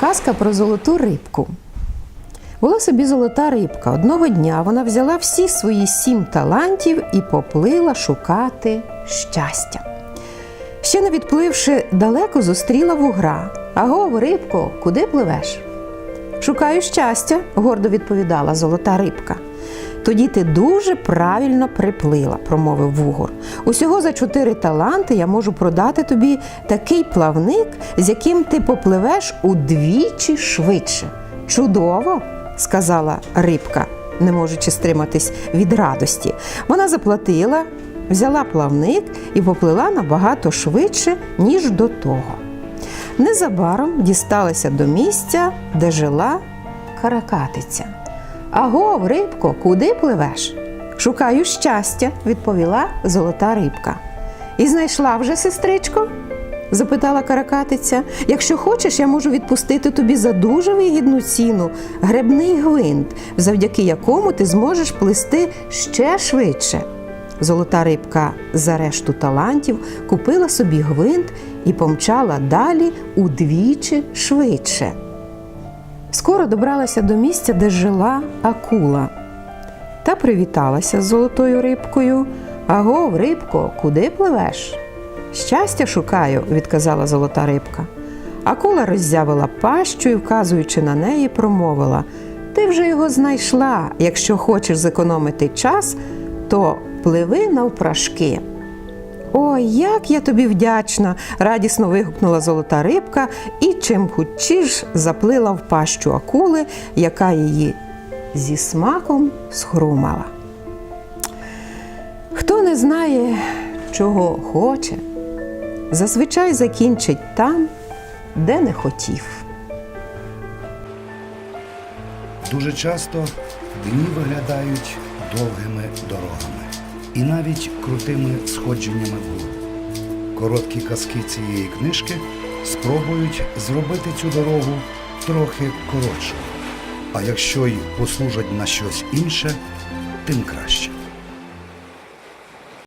Казка про золоту рибку. Була собі золота рибка. Одного дня вона взяла всі свої сім талантів і поплила шукати щастя. Ще не відпливши далеко, зустріла вугра. Агов, рибко, куди пливеш? Шукаю щастя, гордо відповідала золота рибка. Тоді ти дуже правильно приплила, промовив вугор. Усього за чотири таланти я можу продати тобі такий плавник, з яким ти попливеш удвічі швидше. Чудово, сказала рибка, не можучи стриматись від радості. Вона заплатила, взяла плавник і поплила набагато швидше, ніж до того. Незабаром дісталася до місця, де жила каракатиця. Агов, рибко, куди пливеш? Шукаю щастя, відповіла золота рибка. І знайшла вже сестричко? запитала каракатиця. Якщо хочеш, я можу відпустити тобі за дуже вигідну ціну гребний гвинт, завдяки якому ти зможеш плисти ще швидше. Золота рибка за решту талантів купила собі гвинт і помчала далі удвічі швидше. Скоро добралася до місця, де жила акула, та привіталася з золотою рибкою. Агов, рибко, куди пливеш? Щастя шукаю, відказала золота рибка. Акула роззявила пащу і, вказуючи на неї, промовила: Ти вже його знайшла. Якщо хочеш зекономити час, то пливи навпрашки. Ой, як я тобі вдячна! радісно вигукнула золота рибка і чим хутчіш заплила в пащу акули, яка її зі смаком схрумала. Хто не знає, чого хоче, зазвичай закінчить там, де не хотів. Дуже часто дні виглядають довгими дорогами і навіть крутими сходженнями гор. Короткі казки цієї книжки спробують зробити цю дорогу трохи коротшою. А якщо й послужать на щось інше, тим краще.